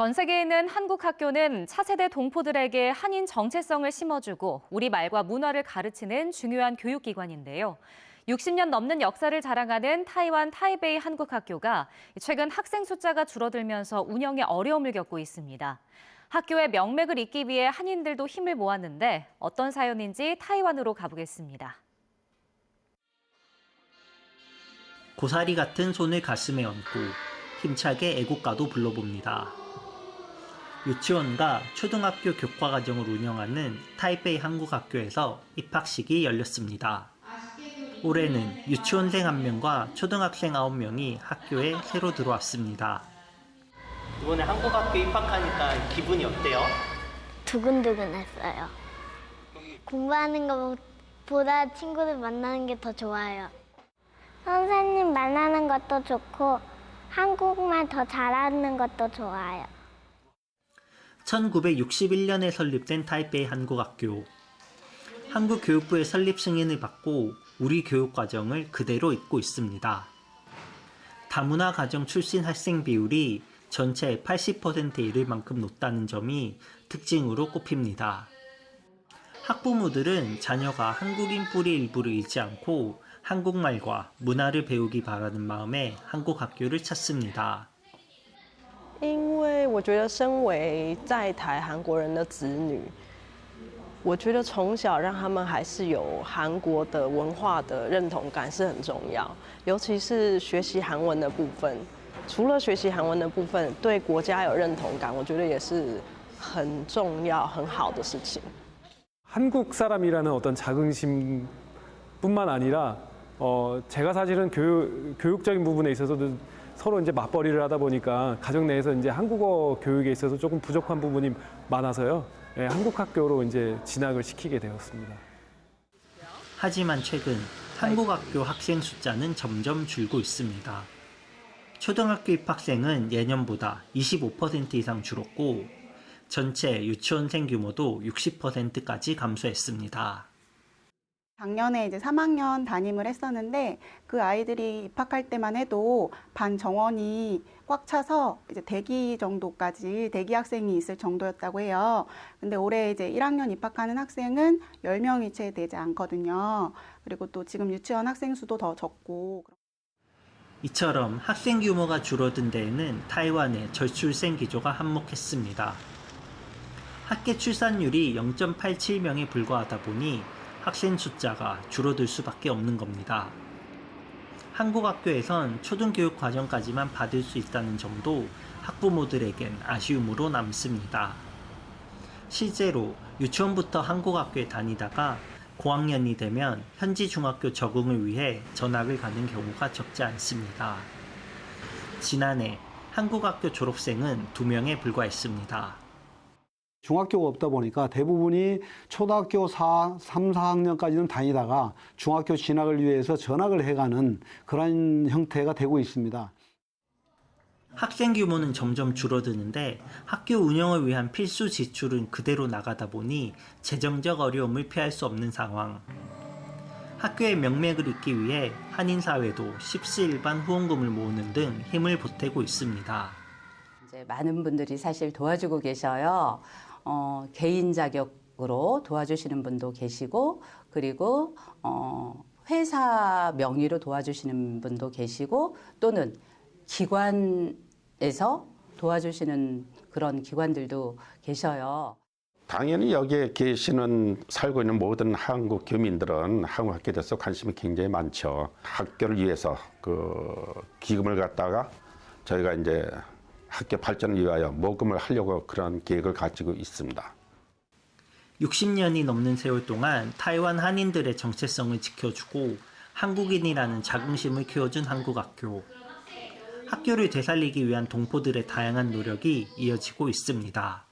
전 세계에 있는 한국 학교는 차세대 동포들에게 한인 정체성을 심어주고 우리 말과 문화를 가르치는 중요한 교육기관인데요. 60년 넘는 역사를 자랑하는 타이완 타이베이 한국 학교가 최근 학생 숫자가 줄어들면서 운영에 어려움을 겪고 있습니다. 학교의 명맥을 잇기 위해 한인들도 힘을 모았는데 어떤 사연인지 타이완으로 가보겠습니다. 고사리 같은 손을 가슴에 얹고 힘차게 애국가도 불러봅니다. 유치원과 초등학교 교과 과정을 운영하는 타이베이 한국학교에서 입학식이 열렸습니다. 올해는 유치원생 1명과 초등학생 9명이 학교에 새로 들어왔습니다. 이번에 한국학교 입학하니까 기분이 어때요? 두근두근했어요. 공부하는 것보다 친구들 만나는 게 더 좋아요. 선생님 만나는 것도 좋고 한국말 더 잘하는 것도 좋아요. 1961년에 설립된 타이베이 한국학교. 한국교육부의 설립 승인을 받고 우리 교육과정을 그대로 잇고 있습니다. 다문화 가정 출신 학생 비율이 전체의 80%에 이를 만큼 높다는 점이 특징으로 꼽힙니다. 학부모들은 자녀가 한국인 뿌리 일부를 잃지 않고 한국말과 문화를 배우기 바라는 마음에 한국 학교를 찾습니다. 因为我觉得身为在台韩国人的子女，我觉得从小让他们还是有韩国的文化的认同感是很重要，尤其是学习韩文的部分。除了学习韩文的部分，对国家有认同感，我觉得也是很重要、很好的事情。 한국 사람이라는 어떤 자긍심뿐만 아니라 어, 제가 사실은 교육, 교육적인 부분에 있어서도 서로 이제 맞벌이를 하다 보니까 가정 내에서 이제 한국어 교육에 있어서 조금 부족한 부분이 많아서요. 예, 한국 학교로 이제 진학을 시키게 되었습니다. 하지만 최근 한국 학교 학생 숫자는 점점 줄고 있습니다. 초등학교 입학생은 예년보다 25% 이상 줄었고 전체 유치원생 규모도 60%까지 감소했습니다. 작년에 이제 3학년 담임을 했었는데 그 아이들이 입학할 때만 해도 반 정원이 꽉 차서 이제 대기 정도까지 대기 학생이 있을 정도였다고 해요. 근데 올해 이제 1학년 입학하는 학생은 10명이 채 되지 않거든요. 그리고 또 지금 유치원 학생 수도 더 적고 이처럼 학생 규모가 줄어든 데에는 타이완의 저출생 기조가 한몫했습니다. 학계 출산율이 0.87명에 불과하다 보니 학생 숫자가 줄어들 수밖에 없는 겁니다. 한국 학교에선 초등교육 과정까지만 받을 수 있다는 점도 학부모들에겐 아쉬움으로 남습니다. 실제로 유치원부터 한국 학교에 다니다가 고학년이 되면 현지 중학교 적응을 위해 전학을 가는 경우가 적지 않습니다. 지난해 한국 학교 졸업생은 2명에 불과했습니다. 중학교가 없다 보니까 대부분이 초등학교 4, 3, 4학년까지는 다니다가 중학교 진학을 위해서 전학을 해가는 그런 형태가 되고 있습니다. 학생 규모는 점점 줄어드는데 학교 운영을 위한 필수 지출은 그대로 나가다 보니 재정적 어려움을 피할 수 없는 상황. 학교의 명맥을 잇기 위해 한인사회도 십시일반 후원금을 모으는 등 힘을 보태고 있습니다. 이제 많은 분들이 사실 도와주고 계셔요. 어, 개인 자격으로 도와주시는 분도 계시고, 그리고 어, 회사 명의로 도와주시는 분도 계시고, 또는 기관에서 도와주시는 그런 기관들도 계셔요. 당연히 여기에 계시는 살고 있는 모든 한국 교민들은 한국 학교에 대해서 관심이 굉장히 많죠. 학교를 위해서 그 기금을 갖다가 저희가 이제 학교 발전을 위하여 모금을 하려고 그런 계획을 가지고 있습니다. 60년이 넘는 세월 동안 타이완 한인들의 정체성을 지켜주고 한국인이라는 자긍심을 키워준 한국학교. 학교를 되살리기 위한 동포들의 다양한 노력이 이어지고 있습니다.